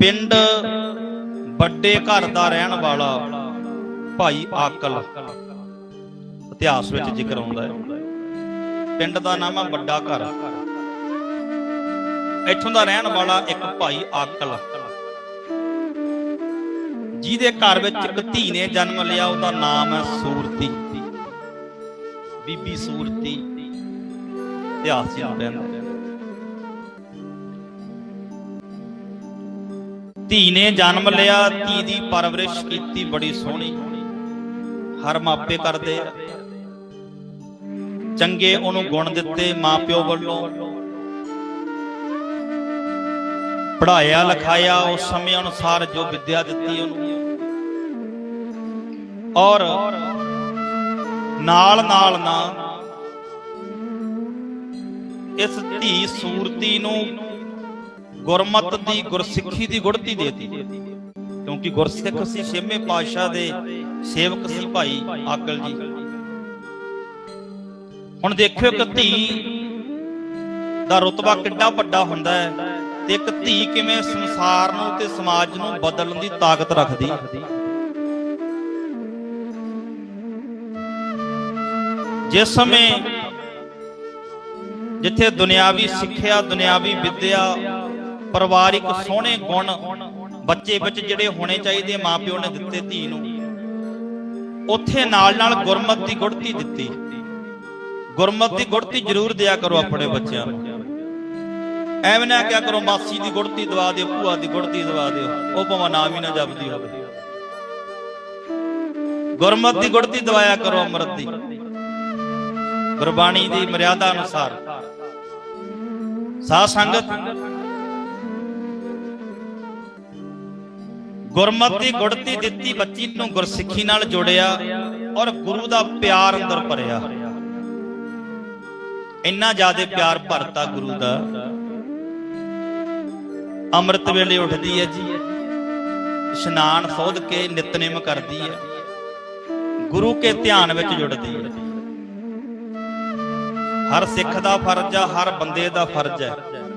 ਪਿੰਡ ਵੱਡੇ ਘਰ ਦਾ ਰਹਿਣ ਵਾਲਾ ਭਾਈ ਆਕਲ ਇਤਿਹਾਸ ਵਿੱਚ ਜ਼ਿਕਰ ਆਉਂਦਾ ਹੈ। ਪਿੰਡ ਦਾ ਨਾਮ ਹੈ ਵੱਡਾ ਘਰ। ਇੱਥੋਂ ਦਾ ਰਹਿਣ ਵਾਲਾ ਇੱਕ ਭਾਈ ਆਕਲ। ਜਿਹਦੇ ਘਰ ਵਿੱਚ ਇੱਕ ਧੀ ਨੇ ਜਨਮ ਲਿਆ, ਉਹਦਾ ਨਾਮ ਹੈ ਸੂਰਤੀ। ਬੀਬੀ ਸੂਰਤੀ। ਇਤਿਹਾਸ ਚ ਪੈਂਦਾ ਧੀ ਨੇ ਜਨਮ ਲਿਆ, ਧੀ ਦੀ ਪਰਵਰਿਸ਼ ਕੀਤੀ, ਬੜੀ ਸੋਹਣੀ। ਹਰ ਮਾਪੇ ਕਰਦੇ। ਆ ਚੰਗੇ ਉਹਨੂੰ ਗੁਣ ਦਿੱਤੇ ਮਾਪਿਓ ਵੱਲੋਂ। ਪੜਾਇਆ ਲਿਖਾਇਆ, ਉਸ ਸਮੇਂ ਅਨੁਸਾਰ ਜੋ ਵਿੱਦਿਆ ਦਿੱਤੀ ਉਹਨੂੰ। ਔਰ ਨਾਲ ਨਾਲ ਨਾ ਇਸ ਧੀ ਸੂਰਤੀ ਨੂੰ ਗੁਰਮਤ ਦੀ ਗੁਰਸਿੱਖੀ ਦੀ ਗੁੜਤੀ ਦੇਤੀ। ਕਿਉਂਕਿ ਗੁਰਸਿੱਖ ਸੀ, ਛੇਵੇਂ ਪਾਤਸ਼ਾਹ ਦੇ ਸੇਵਕ ਸੀ ਭਾਈ ਆਕਲ ਜੀ। ਹੁਣ ਦੇਖਿਓ ਕਿ ਧੀ ਦਾ ਰਤਬਾ ਕਿੱਡਾ ਵੱਡਾ ਹੁੰਦਾ ਹੈ ਤੇ ਇੱਕ ਧੀ ਕਿਵੇਂ ਸੰਸਾਰ ਨੂੰ ਤੇ ਸਮਾਜ ਨੂੰ ਬਦਲਣ ਦੀ ਤਾਕਤ ਰੱਖਦੀ ਜਿਸ ਸਮੇਂ ਜਿੱਥੇ ਦੁਨਿਆਵੀ ਸਿੱਖਿਆ, ਦੁਨਿਆਵੀ ਵਿੱਦਿਆ ਪਰਿਵਾਰਿਕ ਸੋਹਣੇ ਗੁਣ ਬੱਚੇ ਵਿੱਚ ਜਿਹੜੇ ਹੋਣੇ ਚਾਹੀਦੇ ਮਾਪਿਓ ਨੇ ਦਿੱਤੇ ਧੀ ਨੂੰ, ਉੱਥੇ ਨਾਲ ਨਾਲ ਗੁਰਮਤ ਦੀ ਗੁੜਤੀ ਦਿੱਤੀ। ਗੁਰਮਤ ਦੀ ਗੁੜਤੀ ਜ਼ਰੂਰ ਦਿਆ ਕਰੋ ਆਪਣੇ ਬੱਚਿਆਂ ਨੂੰ। ਐਵੇਂ ਨਾ ਕਿਆ ਕਰੋ, ਮਾਸੀ ਦੀ ਗੁੜਤੀ ਦਵਾ ਦਿਓ, ਭੂਆ ਦੀ ਗੁੜਤੀ ਦਵਾ ਦਿਓ, ਉਹ ਭਾਵੇਂ ਨਾਮ ਹੀ ਨਾ ਜਪਦੀ ਹੋਵੇ। ਗੁਰਮਤ ਦੀ ਗੁੜਤੀ ਦਵਾਇਆ ਕਰੋ ਅੰਮ੍ਰਿਤ ਦੀ। ਗੁਰਬਾਣੀ ਦੀ ਮਰਿਆਦਾ ਅਨੁਸਾਰ। ਸਾਧ ਸੰਗਤ ਗੁਰਮਤ ਦੀ ਗੁੜਤੀ ਦਿੱਤੀ, ਬੱਚੀ ਨੂੰ ਗੁਰਸਿੱਖੀ ਨਾਲ ਜੋੜਿਆ ਔਰ ਗੁਰੂ ਦਾ ਪਿਆਰ ਅੰਦਰ ਭਰਿਆ। ਇੰਨਾ ਜ਼ਿਆਦਾ ਪਿਆਰ ਭਰਤਾ ਗੁਰੂ ਦਾ। ਅੰਮ੍ਰਿਤ ਵੇਲੇ ਉੱਠਦੀ ਹੈ ਜੀ, ਇਸ਼ਨਾਨ ਸੋਧ ਕੇ ਨਿਤਨੇਮ ਕਰਦੀ ਹੈ। ਗੁਰੂ ਕੇ ਧਿਆਨ ਵਿੱਚ ਜੁੜਦੀ ਹੈ। ਹਰ ਸਿੱਖ ਦਾ ਫਰਜ਼ ਆ ਹਰ ਬੰਦੇ ਦਾ ਫਰਜ਼ ਹੈ।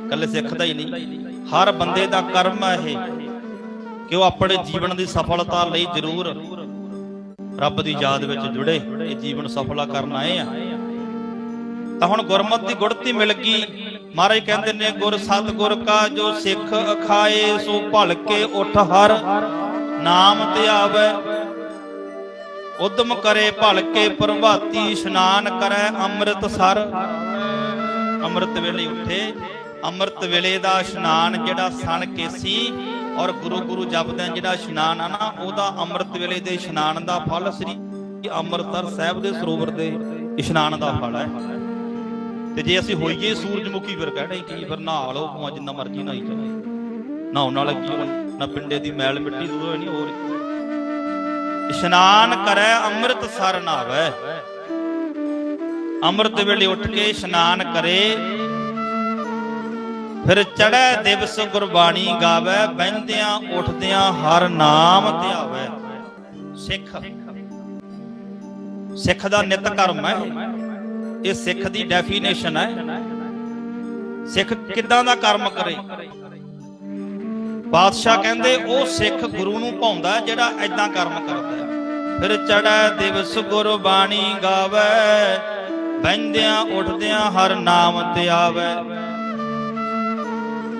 ਕੱਲੇ ਸਿੱਖ ਦਾ ਹੀ ਨਹੀਂ, ਹਰ ਬੰਦੇ ਦਾ ਕਰਮ ਹੈ ਇਹ। ਕਿ ਉਹ ਆਪਣੇ ਜੀਵਨ ਦੀ ਸਫਲਤਾ ਲਈ ਜ਼ਰੂਰ ਰੱਬ ਦੀ ਯਾਦ ਵਿੱਚ ਜੁੜੇ, ਇਹ ਜੀਵਨ ਸਫਲਾ ਕਰਨ ਆਏ ਆ। ਤਾਂ ਹੁਣ ਗੁਰਮਤ ਦੀ ਗੁੜਤੀ ਮਿਲ ਗਈ। ਮਹਾਰਾਜ ਕਹਿੰਦੇ ਨੇ, ਗੁਰ ਸਤਗੁਰ ਕਾ ਜੋ ਸਿੱਖ ਅਖਾਏ, ਸੋ ਭਲ ਉਠ ਹਰ ਨਾਮ ਤੇ ਧਿਆਵੇ ਉਦਮ ਕਰੇ ਭਲਕੇ ਪ੍ਰਭਾਤੀ ਇਸ਼ਨਾਨ ਕਰੈ ਅੰਮ੍ਰਿਤ ਸਰ। ਅੰਮ੍ਰਿਤ ਵੇਲੇ ਉੱਠੇ। ਅੰਮ੍ਰਿਤ ਵੇਲੇ ਦਾ ਇਸ਼ਨਾਨ ਜਿਹੜਾ ਸਣ ਕੇਸੀ ਔਰ ਗੁਰੂ ਗੁਰੂ ਜਪਦਿਆਂ ਜਿਹੜਾ ਇਸ਼ਨਾਨ ਆ ਨਾ, ਉਹਦਾ ਅੰਮ੍ਰਿਤ ਵੇਲੇ ਦੇ ਇਸ਼ਨਾਨ ਦਾ ਫਲ ਸ੍ਰੀ ਅੰਮ੍ਰਿਤਸਰ ਸਾਹਿਬ ਦੇ ਸਰੋਵਰ ਦੇ ਇਸ਼ਨਾਨ ਦਾ ਫਲ ਹੈ। ਤੇ ਜੇ ਅਸੀਂ ਹੋਈਏ ਸੂਰਜਮੁਖੀ ਫਿਰ ਕਹਿਣਾ ਹੀ ਕੀ, ਫਿਰ ਨਹਾ ਲਓ ਭਾਵੇਂ ਜਿੰਨਾ ਮਰਜ਼ੀ ਨਹਾਈ ਜਾਓ ਨਹਾਉਣ ਨਾਲ ਕੀ ਹੋਣਾ? ਨਾ ਪਿੰਡੇ ਦੀ ਮੈਲ ਮਿੱਟੀ ਦੂਰ ਹੋਣੀ ਹੋਰ ਇਸ਼ਨਾਨ ਕਰੈ ਅੰਮ੍ਰਿਤ ਸਰ ਨਾਵੇ ਅੰਮ੍ਰਿਤ ਵੇਲੇ ਉੱਠ ਕੇ ਇਸ਼ਨਾਨ ਕਰੇ ਫਿਰ ਚੜੈ ਦਿਵਸ ਗੁਰਬਾਣੀ ਗਾਵੇ, ਬਹਿੰਦਿਆਂ ਉੱਠਦਿਆਂ ਹਰ ਨਾਮ ਧਿਆਵੇ। ਸਿੱਖ। ਸਿੱਖ ਦਾ ਨਿਤ ਕਰਮ ਹੈ। ਇਹ। ਸਿੱਖ ਦੀ ਡੈਫੀਨੇਸ਼ਨ ਹੈ। ਸਿੱਖ ਕਿੱਦਾਂ ਦਾ ਕਰਮ ਕਰੇ? ਬਾਦਸ਼ਾਹ ਕਹਿੰਦੇ, ਉਹ ਸਿੱਖ ਗੁਰੂ ਨੂੰ ਪਾਉਂਦਾ ਜਿਹੜਾ ਐਦਾਂ ਕਰਮ ਕਰਦਾ ਫਿਰ ਚੜੈ ਦਿਵਸ ਗੁਰਬਾਣੀ ਗਾਵੇ, ਬਹਿੰਦਿਆਂ ਉੱਠਦਿਆਂ ਹਰ ਨਾਮ ਧਿਆਵੇ।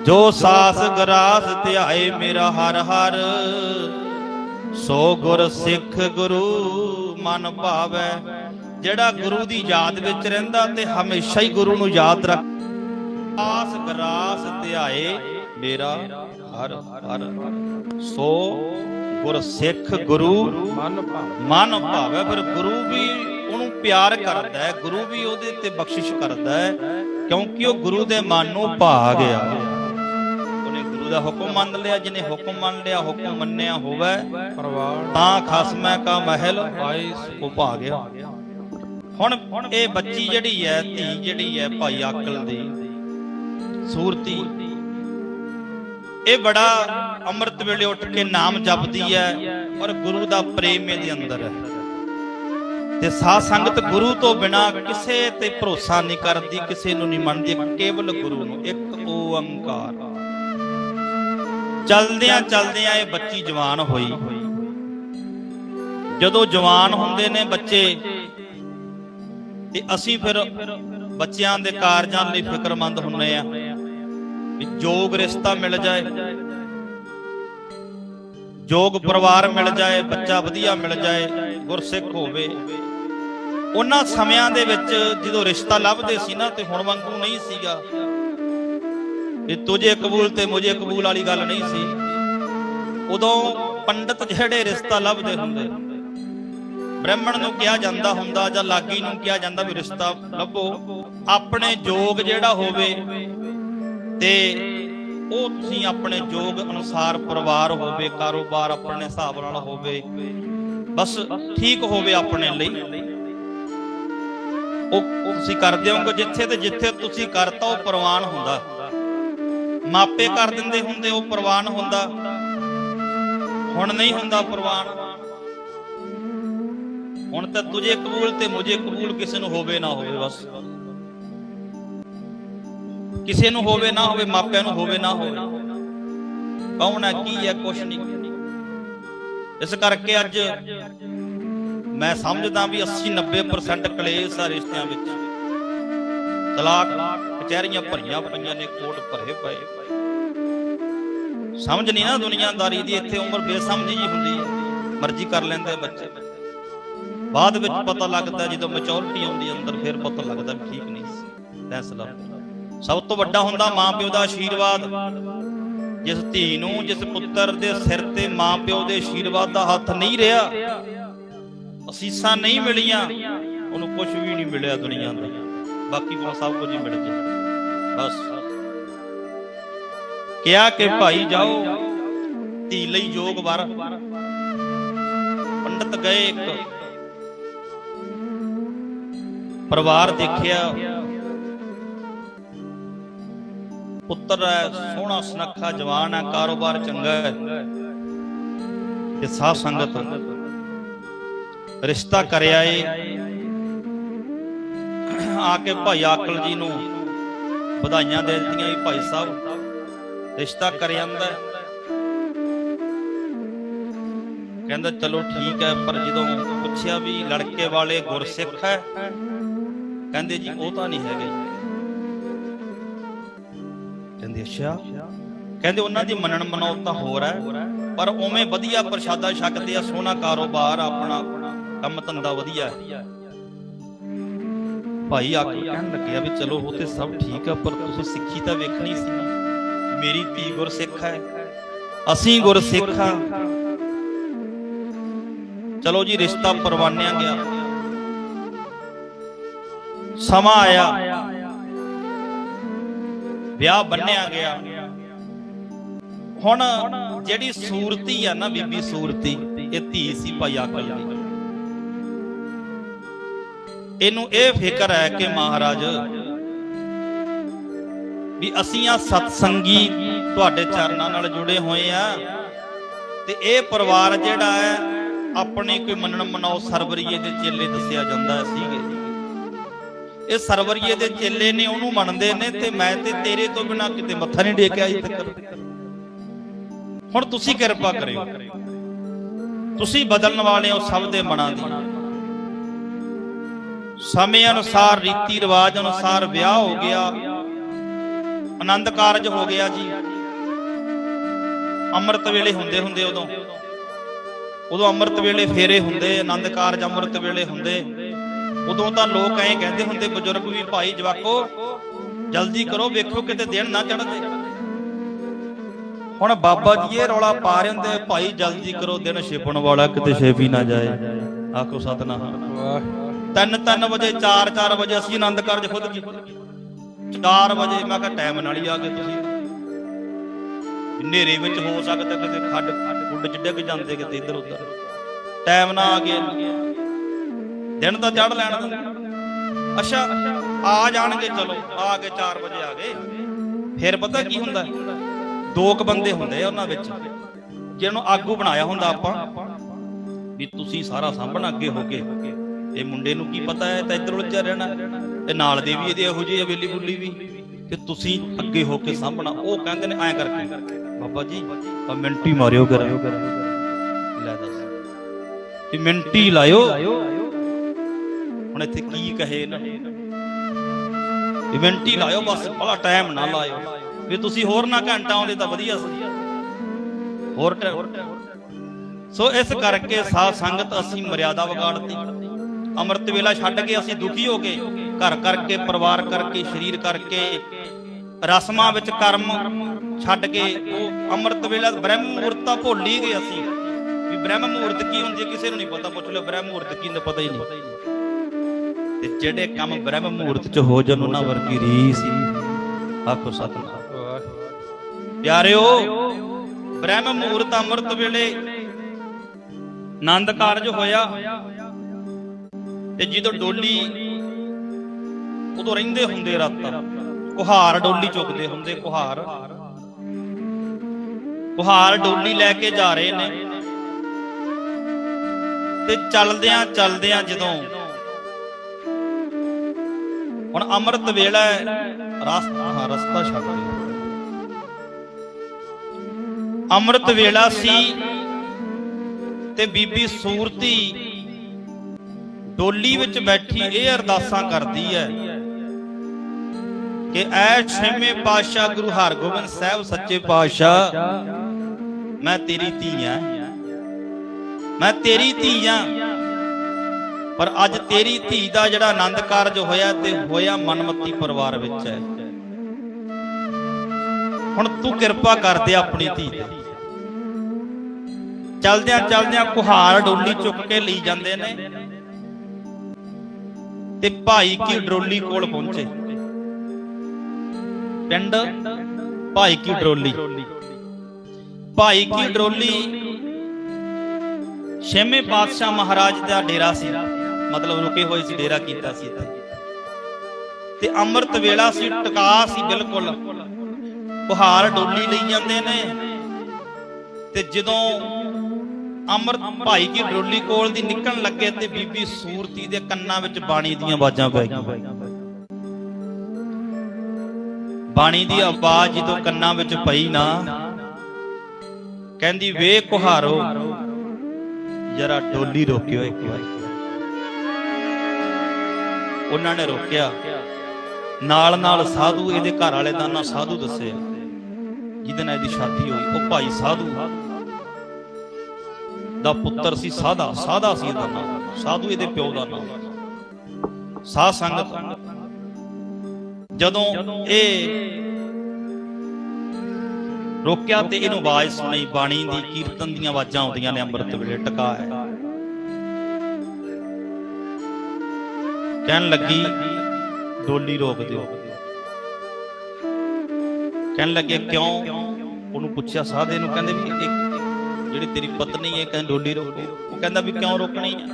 ਜੋ ਸਾਸ ਗਰਾਸ ਧਿਆਏ ਮੇਰਾ ਹਰ ਹਰ, ਸੋ ਗੁਰ ਸਿੱਖ ਗੁਰੂ ਮਨ ਭਾਵੇ। ਜਿਹੜਾ ਗੁਰੂ ਦੀ ਯਾਦ ਵਿੱਚ ਰਹਿੰਦਾ ਤੇ ਹਮੇਸ਼ਾ ਹੀ ਗੁਰੂ ਨੂੰ ਯਾਦ ਰੱਖ ਆਸ ਗਰਾਸ ਧਿਆਏ ਮੇਰਾ ਹਰ ਹਰ, ਸੋ ਗੁਰ ਸਿੱਖ ਗੁਰੂ ਮਨ ਭਾਵ ਮਨ ਭਾਵੇ। ਫਿਰ ਗੁਰੂ ਵੀ ਉਹਨੂੰ ਪਿਆਰ ਕਰਦਾ ਹੈ, ਗੁਰੂ ਵੀ ਉਹਦੇ ਤੇ ਬਖਸ਼ਿਸ਼ ਕਰਦਾ ਹੈ, ਕਿਉਂਕਿ ਉਹ ਗੁਰੂ ਦੇ ਮਨ ਨੂੰ ਭਾ ਗਿਆ। ਉਹਨੇ ਗੁਰੂ ਦਾ ਹੁਕਮ ਮੰਨ ਲਿਆ ਜਿਹਨੇ ਹੁਕਮ ਮੰਨ ਲਿਆ ਹੁਕਮ ਮੰਨਿਆ ਹੋਵੇ ਪਰਵਾਰ ਤਾਂ ਖਸਮੈ ਕਾ ਮਹਿਲ ਉਹ ਭਾ ਗਿਆ। ਹੁਣ ਇਹ ਬੱਚੀ ਜਿਹੜੀ ਹੈ ਧੀ ਜਿਹੜੀ ਹੈ ਭਾਈ ਆਕਲ ਦੀ ਸੂਰਤੀ ਇਹ ਬੜਾ ਅੰਮ੍ਰਿਤ ਵੇਲੇ ਉੱਠ ਕੇ ਨਾਮ ਜਪਦੀ ਹੈ ਔਰ ਗੁਰੂ ਦਾ ਪ੍ਰੇਮ ਇਹਦੇ ਅੰਦਰ ਹੈ। ਤੇ ਸਾਧ ਸੰਗਤ ਗੁਰੂ ਤੋਂ ਬਿਨਾ ਕਿਸੇ ਤੇ ਭਰੋਸਾ ਨਹੀਂ ਕਰਦੀ ਕਿਸੇ ਨੂੰ ਨਹੀਂ ਮੰਨਦੀ ਕੇਵਲ ਗੁਰੂ ਨੂੰ ਇੱਕ ਓੰਕਾਰ। ਚਲਦਿਆਂ ਚਲਦਿਆਂ ਇਹ ਬੱਚੀ ਜਵਾਨ ਹੋਈ। ਜਦੋਂ ਜਵਾਨ ਹੁੰਦੇ ਨੇ ਬੱਚੇ, ਤੇ ਅਸੀਂ ਫਿਰ ਬੱਚਿਆਂ ਦੇ ਕਾਰਜਾਂ ਲਈ ਫਿਕਰਮੰਦ ਹੁੰਨੇ ਆ ਵੀ ਜੋਗ ਰਿਸ਼ਤਾ ਮਿਲ ਜਾਏ, ਜੋਗ ਪਰਿਵਾਰ ਮਿਲ ਜਾਏ, ਬੱਚਾ ਵਧੀਆ ਮਿਲ ਜਾਏ, ਗੁਰਸਿੱਖ ਹੋਵੇ। ਉਹਨਾਂ ਸਮਿਆਂ ਦੇ ਵਿੱਚ ਜਦੋਂ ਰਿਸ਼ਤਾ ਲੱਭਦੇ ਸੀ ਨਾ, ਤੇ ਹੁਣ ਵਾਂਗੂ ਨਹੀਂ ਸੀਗਾ। ਇਹ ਤੁਝੇ ਕਬੂਲ ਤੇ ਮੁਝੇ ਕਬੂਲ ਵਾਲੀ ਗੱਲ ਨਹੀਂ ਸੀ। ਉਦੋਂ ਪੰਡਤ ਜਿਹੜੇ ਰਿਸ਼ਤਾ ਲੱਭਦੇ ਹੁੰਦੇ, ਬ੍ਰਾਹਮਣ ਨੂੰ ਕਿਹਾ ਜਾਂਦਾ ਹੁੰਦਾ ਜਾਂ ਲਾਗੀ ਨੂੰ ਕਿਹਾ ਜਾਂਦਾ ਵੀ ਰਿਸ਼ਤਾ ਲੱਭੋ। ਆਪਣੇ ਜੋਗ ਜਿਹੜਾ ਹੋਵੇ ਤੇ ਉਹ ਤੁਸੀਂ ਆਪਣੇ ਜੋਗ ਅਨੁਸਾਰ ਪਰਿਵਾਰ ਹੋਵੇ, ਕਾਰੋਬਾਰ ਆਪਣੇ ਹਿਸਾਬ ਨਾਲ ਹੋਵੇ, ਬਸ ਠੀਕ ਹੋਵੇ ਆਪਣੇ ਲਈ। ਉਹ ਉਹ ਤੁਸੀਂ ਕਰਦੇ ਹੋਗੇ ਜਿੱਥੇ ਤੇ ਜਿੱਥੇ ਤੁਸੀਂ ਕਰਤਾ ਉਹ ਪ੍ਰਵਾਨ ਹੁੰਦਾ। ਮਾਪੇ ਕਰ ਦਿੰਦੇ ਹੁੰਦੇ, ਉਹ ਪ੍ਰਵਾਨ ਹੁੰਦਾ। ਹੁਣ ਨਹੀਂ ਹੁੰਦਾ ਪ੍ਰਵਾਨ। ਹੁਣ ਤਾਂ ਤੁਝੇ ਕਬੂਲ ਤੇ ਮੁਝੇ ਕਬੂਲ ਕਿਸੇ ਨੂੰ ਹੋਵੇ ਨਾ ਹੋਵੇ ਬਸ। ਕਿਸੇ ਨੂੰ ਹੋਵੇ ਨਾ ਹੋਵੇ, ਮਾਪਿਆਂ ਨੂੰ ਹੋਵੇ ਨਾ ਹੋਵੇ। ਕੌਣ ਹੈ, ਕੀ ਹੈ, ਕੁਛ ਨਹੀਂ। ਇਸ ਕਰਕੇ ਅੱਜ ਮੈਂ ਸਮਝਦਾ ਵੀ 80 90% ਕਲੇਸ਼ ਆ ਰਿਸ਼ਤਿਆਂ ਵਿੱਚ। ਤਲਾਕ ਕਚਹਿਰੀਆਂ ਭਰੀਆਂ ਪਈਆਂ ਨੇ, ਕੋਟ ਭਰੇ ਪਏ। ਸਮਝ ਨਹੀਂ ਨਾ ਦੁਨੀਆਦਾਰੀ ਦੀ, ਇੱਥੇ ਉਮਰ ਬੇਸਮਝੀ ਜੀ ਹੁੰਦੀ ਹੈ। ਮਰਜ਼ੀ ਕਰ ਲੈਂਦੇ ਬੱਚੇ। ਬਾਅਦ ਵਿੱਚ ਪਤਾ ਲੱਗਦਾ ਜਦੋਂ ਮੈਚੋਰਿਟੀ ਆਉਂਦੀ ਅੰਦਰ ਫਿਰ ਪਤਾ ਲੱਗਦਾ ਠੀਕ ਨਹੀਂ ਸੀ। ਫੈਸਲਾ ਸਭ ਤੋਂ ਵੱਡਾ ਹੁੰਦਾ ਮਾਂ ਪਿਓ ਦਾ ਆਸ਼ੀਰਵਾਦ। ਜਿਸ ਧੀ ਨੂੰ, ਜਿਸ ਪੁੱਤਰ ਦੇ ਸਿਰ ਤੇ ਮਾਂ ਪਿਓ ਦੇ ਆਸ਼ੀਰਵਾਦ ਦਾ ਹੱਥ ਨਹੀਂ ਰਿਹਾ, ਅਸੀਸਾਂ ਨਹੀਂ ਮਿਲੀਆਂ, ਉਹਨੂੰ ਕੁਝ ਵੀ ਨਹੀਂ ਮਿਲਿਆ ਦੁਨੀਆ ਦਾ ਬਾਕੀ ਕੋਲ ਸਭ ਕੁਝ ਹੀ ਮਿਲ ਗਿਆ ਬਸ। ਕਿਹਾ ਕਿ ਭਾਈ ਜਾਓ ਧੀ ਲਈ ਯੋਗ ਵਰ। ਪੰਡਤ ਗਏ ਇੱਕ। ਪਰਿਵਾਰ ਦੇਖਿਆ। ਪੁੱਤਰ ਹੈ ਸੋਹਣਾ ਸੁਨੱਖਾ ਜਵਾਨ ਹੈ ਕਾਰੋਬਾਰ ਚੰਗਾ ਹੈ। ਤੇ ਸਾਧ ਸੰਗਤ ਰਿਸ਼ਤਾ ਕਰਿਆ ਏ ਆ ਕੇ ਭਾਈ ਆਕਲ ਜੀ ਨੂੰ ਵਧਾਈਆਂ ਦੇ ਦਿੱਤੀਆਂ ਵੀ ਭਾਈ ਸਾਹਿਬ। ਰਿਸ਼ਤਾ ਕਰ ਜਾਂਦਾ ਕਹਿੰਦਾ, ਚਲੋ ਠੀਕ ਹੈ, ਪਰ ਜਦੋਂ ਪੁੱਛਿਆ ਵੀ ਲੜਕੇ ਵਾਲੇ ਗੁਰਸਿੱਖ ਹੈ, ਕਹਿੰਦੇ ਜੀ ਉਹ ਤਾਂ ਨਹੀਂ ਹੈਗੇ ਕਹਿੰਦੇ, ਅੱਛਾ। ਕਹਿੰਦੇ, ਉਹਨਾਂ ਦੀ ਮੰਨਣ ਮਨੌਤ ਤਾਂ ਹੋਰ ਹੈ, ਪਰ ਉਵੇਂ ਵਧੀਆ ਪ੍ਰਸ਼ਾਦਾ ਛਕਦੇ ਆ, ਸੋਹਣਾ ਕਾਰੋਬਾਰ ਆਪਣਾ। ਕੰਮ ਧੰਦਾ ਵਧੀਆ ਹੈ। ਭਾਈ ਆਕੇ ਕਹਿਣ ਲੱਗਿਆ ਵੀ ਚਲੋ ਉਹ ਤੇ ਸਭ ਠੀਕ ਆ, ਪਰ ਤੁਸੀਂ ਸਿੱਖੀ ਤਾਂ ਵੇਖਣੀ ਸੀ। ਮੇਰੀ ਧੀ ਗੁਰਸਿੱਖ ਹੈ, ਅਸੀਂ ਗੁਰਸਿੱਖ ਹਾਂ ਚਲੋ ਜੀ, ਰਿਸ਼ਤਾ ਪਰਵਾਨਿਆ ਗਿਆ। ਸਮਾਂ ਆਇਆ। ਵਿਆਹ ਬੰਨਿਆ ਗਿਆ। ਹੁਣ ਜਿਹੜੀ ਸੂਰਤੀ ਆ ਨਾ ਬੀਬੀ, ਸੂਰਤੀ, ਇਹ ਧੀ ਸੀ ਭਾਈ ਆਕਲ ਦੀ। ਇਹਨੂੰ ਇਹ ਫਿਕਰ ਹੈ ਕਿ ਮਹਾਰਾਜ ਵੀ ਅਸੀਂ ਆ ਸਤਸੰਗੀ ਤੁਹਾਡੇ ਚਰਨਾਂ ਨਾਲ ਜੁੜੇ ਹੋਏ ਆ ਤੇ ਇਹ ਪਰਿਵਾਰ ਜਿਹੜਾ ਹੈ, ਆਪਣੇ ਕੋਈ ਮੰਨਣ ਮਨਾਓ ਸਰਵਰੀਏ ਦੇ ਚੇਲੇ ਦੱਸਿਆ ਜਾਂਦਾ ਸੀਗੇ। ਇਹ ਸਰਵਰੀਏ ਦੇ ਚੇਲੇ ਨੇ ਉਹਨੂੰ ਮੰਨਦੇ ਨੇ ਤੇ ਮੈਂ ਤੇ ਤੇਰੇ ਤੋਂ ਬਿਨਾ ਕਿਤੇ ਮੱਥਾ ਨਹੀਂ ਟੇਕਿਆ ਅਜੇ ਤੱਕ। ਹੁਣ ਤੁਸੀਂ ਕਿਰਪਾ ਕਰਿਓ। ਤੁਸੀਂ ਬਦਲਣ ਵਾਲੇ ਹੋ ਸਭ ਦੇ ਮਨਾਂ ਦੀ। ਸਮੇਂ ਅਨੁਸਾਰ, ਰੀਤੀ ਰਿਵਾਜ ਅਨੁਸਾਰ ਵਿਆਹ ਹੋ ਗਿਆ। ਆਨੰਦ ਕਾਰਜ ਹੋ ਗਿਆ ਜੀ। ਅੰਮ੍ਰਿਤ ਵੇਲੇ ਹੁੰਦੇ ਹੁੰਦੇ ਉਦੋਂ। ਉਦੋਂ ਅੰਮ੍ਰਿਤ ਵੇਲੇ ਫੇਰੇ ਹੁੰਦੇ, ਆਨੰਦ ਕਾਰਜ ਅੰਮ੍ਰਿਤ ਵੇਲੇ ਹੁੰਦੇ। ਉਦੋਂ ਤਾਂ ਲੋਕ ਐਂ ਕਹਿੰਦੇ ਹੁੰਦੇ, ਬਜ਼ੁਰਗ ਵੀ, ਭਾਈ ਜਵਾਕੋ, ਜਲਦੀ ਕਰੋ, ਵੇਖੋ ਕਿਤੇ ਦਿਨ ਨਾ ਚੜਦੇ ਹੁਣ ਬਾਬਾ ਜੀ ਇਹ ਰੌਲਾ ਪਾ ਰਹੇ ਹੁੰਦੇ, ਭਾਈ ਜਲਦੀ ਕਰੋ, ਦਿਨ ਛਿਪਣ ਵਾਲਾ ਕਿਤੇ ਛੇਪੀ ਨਾ ਜਾਏ। ਆਖੋ ਸਤਨਾਮ। ਵਾਹ ਤਿੰਨ ਤਿੰਨ ਵਜੇ 4 4 ਵਜੇ ਅਸੀਂ ਆਨੰਦ ਕਾਰਜ ਖੁਦ ਕੀ 4 ਵਜੇ ਮੈਂ ਕਿਹਾ ਟਾਈਮ ਨਾਲ ਹੀ ਆ ਗਏ ਤੁਸੀਂ। ਹਨੇਰੇ ਵਿੱਚ ਹੋ ਸਕਦਾ ਕਿਤੇ ਖੱਡ ਖੁੱਡ ਚ ਡਿੱਗ ਜਾਂਦੇ ਕਿਤੇ ਇੱਧਰ ਉੱਧਰ ਟਾਈਮ ਨਾ ਆ ਗਿਆ ਦਿਨ ਤਾਂ ਚੜ ਲੈਣ। ਅੱਛਾ, ਆ ਜਾਣਗੇ, ਚਲੋ, ਆ ਕੇ 4 ਵਜੇ ਆ ਗਏ। ਫਿਰ ਪਤਾ ਕੀ ਹੁੰਦਾ? ਦੋ ਕ ਬੰਦੇ ਹੁੰਦੇ ਆ ਉਹਨਾਂ ਵਿੱਚ, ਜਿਹਨੂੰ ਆਗੂ ਬਣਾਇਆ ਹੁੰਦਾ ਆਪਾਂ, ਵੀ ਤੁਸੀਂ ਸਾਰਾ ਸਾਂਭਣਾ ਅੱਗੇ ਹੋ ਕੇ। ਇਹ ਮੁੰਡੇ ਨੂੰ ਕੀ ਪਤਾ ਹੈ? ਤਾਂ ਇੱਧਰ ਉਲਝਿਆ ਰਹਿਣਾ। ਤੇ ਨਾਲ ਦੇ ਵੀ ਇਹਦੇ ਇਹੋ ਜਿਹੀ ਹਵੇਲੀ ਬੁੱਲੀ ਵੀ। ਕਿ ਤੁਸੀਂ ਅੱਗੇ ਹੋ ਕੇ ਸਾਂਭਣਾ ਉਹ ਕਹਿੰਦੇ ਨੇ ਐਂ ਕਰਕੇ। ਬਾਬਾ ਜੀ ਆ ਮਿੰਟੀ ਮਾਰਿਓ ਕਰ ਲੈ ਦੱਸ। ਵੀ ਮਿੰਟੀ ਲਾਇਓ। ਹੁਣ ਇੱਥੇ ਕੀ ਕਹੇ ਇਹਨਾਂ ਨੇ? ਮਿੰਟੀ ਲਾਇਓ ਬਸ ਬੜਾ ਟਾਈਮ ਨਾ ਲਾਇਓ। ਵੀ ਤੁਸੀਂ ਹੋਰ ਨਾ ਘੰਟਾ ਆਉਂਦੇ ਤਾਂ ਵਧੀਆ ਸੀ। ਹੋਰ ਸੋ ਇਸ ਕਰਕੇ ਸਾਧ ਸੰਗਤ ਅਸੀਂ ਮਰਿਆਦਾ ਵਿਗਾੜਤੀ। ਅੰਮ੍ਰਿਤ ਵੇਲਾ ਛੱਡ ਕੇ ਅਸੀਂ ਦੁਖੀ ਹੋ ਕੇ, ਘਰ ਕਰਕੇ, ਪਰਿਵਾਰ ਕਰਕੇ, ਸਰੀਰ ਕਰਕੇ, ਰਸਮਾਂ ਵਿੱਚ ਕਰਮ ਛੱਡ ਕੇ ਉਹ ਅੰਮ੍ਰਿਤ ਵੇਲਾ ਬ੍ਰਹਮ ਮੁਹੂਰਤ ਤਾਂ ਭੁੱਲ ਹੀ ਗਏ ਅਸੀਂ। ਵੀ ਬ੍ਰਹਮ ਮੁਹੂਰਤ ਕੀ ਹੁੰਦੀ ਕਿਸੇ ਨੂੰ ਨਹੀਂ ਪਤਾ, ਪੁੱਛ ਲਿਓ ਬ੍ਰਹਮ ਮੁਹੂਰਤ ਕੀ ਹੁੰਦਾ ਪਤਾ ਹੀ ਨਹੀਂ। ਤੇ ਜਿਹੜੇ ਕੰਮ ਬ੍ਰਹਮ ਮੁਹੂਰਤ ਚ ਹੋ ਜਾਣ, ਉਹਨਾਂ ਵਰਗੀ ਰੀਸ ਆਖੋ ਸਤਿਨਾਮ। ਵਾਹਿਗੁਰੂ ਪਿਆਰਿਓ, ਬ੍ਰਹਮ ਮੁਹੂਰਤ ਅੰਮ੍ਰਿਤ ਵੇਲੇ ਆਨੰਦ ਕਾਰਜ ਹੋਇਆ। ਤੇ ਜਦੋਂ ਡੋਲੀ ਉਦੋਂ ਰਹਿੰਦੇ ਹੁੰਦੇ ਰਾਤਾਂ, ਕੁਹਾਰ ਡੋਲੀ ਚੁੱਕਦੇ ਹੁੰਦੇ, ਕੁਹਾਰ। ਕੁਹਾਰ ਡੋਲੀ ਲੈ ਕੇ ਜਾ ਰਹੇ ਨੇ। ਤੇ ਚੱਲਦਿਆਂ ਚੱਲਦਿਆਂ ਜਦੋਂ ਹੁਣ ਅੰਮ੍ਰਿਤ ਵੇਲਾ ਰਸਤਾ, ਹਾਂ, ਰਸਤਾ ਛੱਡ ਅੰਮ੍ਰਿਤ ਵੇਲਾ ਸੀ ਤੇ ਬੀਬੀ ਸੂਰਤੀ ਡੋਲੀ ਵਿੱਚ ਬੈਠੀ ਇਹ ਅਰਦਾਸਾਂ ਕਰਦੀ ਹੈ ਕਿ ਐ ਛੇਵੇਂ ਪਾਤਸ਼ਾਹ ਗੁਰੂ ਹਰਗੋਬਿੰਦ ਸਾਹਿਬ ਸੱਚੇ ਪਾਤਸ਼ਾਹ, ਮੈਂ ਤੇਰੀ ਧੀ ਆਂ। ਮੈਂ ਤੇਰੀ ਧੀ ਆਂ। ਪਰ ਅੱਜ ਤੇਰੀ ਧੀ ਦਾ ਜਿਹੜਾ ਆਨੰਦ ਕਾਰਜ ਹੋਇਆ ਤੇ ਹੋਇਆ ਮਨਮਤੀ ਪਰਿਵਾਰ ਵਿੱਚ ਹੈ। ਹੁਣ ਤੂੰ ਕਿਰਪਾ ਕਰ ਦੇ ਆਪਣੀ ਧੀ ਤੇ। ਚਲਦਿਆਂ ਚਲਦਿਆਂ ਕੁਹਾਰ ਡੋਲੀ ਚੁੱਕ ਕੇ ਲਈ ਜਾਂਦੇ ਨੇ। ਤੇ ਭਾਈ ਕੀ ਡਰੋਲੀ ਕੋਲ ਪਹੁੰਚੇ? ਪਿੰਡ? ਭਾਈ ਕੀ ਡਰੋਲੀ? ਭਾਈ ਕੀ ਡਰੋਲੀ? ਛੇਵੇਂ ਪਾਤਸ਼ਾਹ ਮਹਾਰਾਜ ਦਾ ਡੇਰਾ ਸੀ। ਮਤਲਬ ਰੁਕੇ ਹੋਏ ਸੀ ਡੇਰਾ ਕੀਤਾ ਸੀ। ਤੇ ਅੰਮ੍ਰਿਤ ਵੇਲਾ ਸੀ, ਟਿਕਾ ਸੀ ਬਿਲਕੁਲ। ਕੁਹਾਰ ਡੋਲੀ ਲਈ ਜਾਂਦੇ ਨੇ। ਤੇ ਜਦੋਂ ਅੰਮ੍ਰਿਤ ਭਾਈ ਕੀ ਡੋਲੀ ਕੋਲ ਦੀ ਨਿਕਲਣ ਲੱਗੇ ਤੇ ਬੀਬੀ ਸੂਰਤੀ ਦੇ ਕੰਨਾਂ ਵਿੱਚ ਬਾਣੀ ਦੀਆਂ ਆਵਾਜ਼ਾਂ ਪੈ ਗਈਆਂ। ਬਾਣੀ ਦੀ ਆਵਾਜ਼ ਜਦੋਂ ਕੰਨਾਂ ਵਿੱਚ ਪਈ ਨਾ, ਕਹਿੰਦੀ ਵੇ ਕੁਹਾਰੋ, ਜਰਾ ਡੋਲੀ ਰੋਕਿਓ ਇੱਕ ਵਾਰ। ਉਹਨਾਂ ਨੇ ਰੋਕਿਆ। ਨਾਲ ਨਾਲ ਸਾਧੂ ਇਹਦੇ ਘਰ ਵਾਲੇ ਦਾ ਨਾਂ ਸਾਧੂ ਦੱਸਿਆ, ਜਿਹਦੇ ਨਾਲ ਇਹਦੀ ਸ਼ਾਦੀ ਹੋਈ। ਉਹ ਭਾਈ ਸਾਧੂ ਦਾ ਪੁੱਤਰ ਸੀ ਸਾਧਾ ਸਾਧਾ ਸੀ ਇਹਦਾ ਨਾਮ, ਸਾਧੂ ਇਹਦੇ ਪਿਓ ਦਾ ਨਾਮ। ਸਾਧ ਸੰਗਤ। ਜਦੋਂ ਇਹ ਰੋਕਿਆ ਤੇ ਇਹਨੂੰ ਆਵਾਜ਼ ਸੁਣੀ ਬਾਣੀ ਦੀ ਕੀਰਤਨ ਦੀਆਂ ਆਵਾਜ਼ਾਂ ਆਉਂਦੀਆਂ ਨੇ ਅੰਮ੍ਰਿਤ ਵੇਲੇ, ਟਕਾ ਹੈ। ਕਹਿਣ ਲੱਗੀ, ਡੋਲੀ ਰੋਕ ਦਿਓ। ਕਹਿਣ ਲੱਗੇ, ਕਿਉਂ? ਉਹਨੂੰ ਪੁੱਛਿਆ, ਸਾਧੇ ਨੂੰ ਕਹਿੰਦੇ ਵੀ ਇੱਕ ਜਿਹੜੀ ਤੇਰੀ ਪਤਨੀ ਹੈ, ਕਹਿੰਦੀ ਡੋਲੀ ਰੋਕੋ। ਉਹ ਕਹਿੰਦਾ ਵੀ ਕਿਉਂ ਰੋਕਣੀ ਹੈ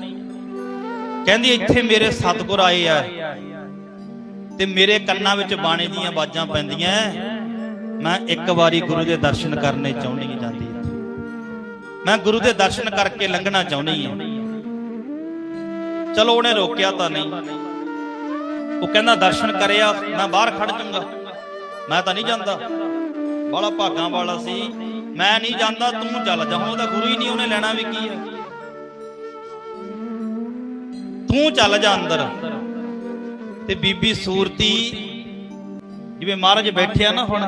ਕਹਿੰਦੀ ਇੱਥੇ ਮੇਰੇ ਸਤਿਗੁਰ ਆਏ ਆ। ਤੇ ਮੇਰੇ ਕੰਨਾਂ ਵਿੱਚ ਬਾਣੀ ਦੀਆਂ ਆਵਾਜ਼ਾਂ ਪੈਂਦੀਆਂ ਮੈਂ ਇੱਕ ਵਾਰੀ ਗੁਰੂ ਦੇ ਦਰਸ਼ਨ ਕਰਨੇ ਚਾਹੁੰਦੀ ਜਾਂਦੀ ਮੈਂ ਗੁਰੂ ਦੇ ਦਰਸ਼ਨ ਕਰਕੇ ਲੰਘਣਾ ਚਾਹੁੰਦੀ ਹਾਂ। ਚਲੋ ਉਹਨੇ ਰੋਕਿਆ ਤਾਂ ਨਹੀਂ। ਉਹ ਕਹਿੰਦਾ ਦਰਸ਼ਨ ਕਰਿਆ, ਮੈਂ ਬਾਹਰ ਖੜ ਜਾਊਂਗਾ। ਮੈਂ ਤਾਂ ਨਹੀਂ ਜਾਂਦਾ। ਬੜਾ ਭਾਗਾਂ ਵਾਲਾ ਸੀ। ਮੈਂ ਨਹੀਂ ਜਾਂਦਾ ਤੂੰ ਚੱਲ ਜਾ। ਉਹਦਾ ਗੁਰੂ ਹੀ ਨਹੀਂ ਉਹਨੇ ਲੈਣਾ ਵੀ ਕੀ ਹੈ। ਤੂੰ ਚੱਲ ਜਾ ਅੰਦਰ। ਤੇ ਬੀਬੀ ਸੂਰਤੀ, ਜਿਵੇਂ ਮਹਾਰਾਜ ਬੈਠੇ ਆ ਨਾ ਹੁਣ,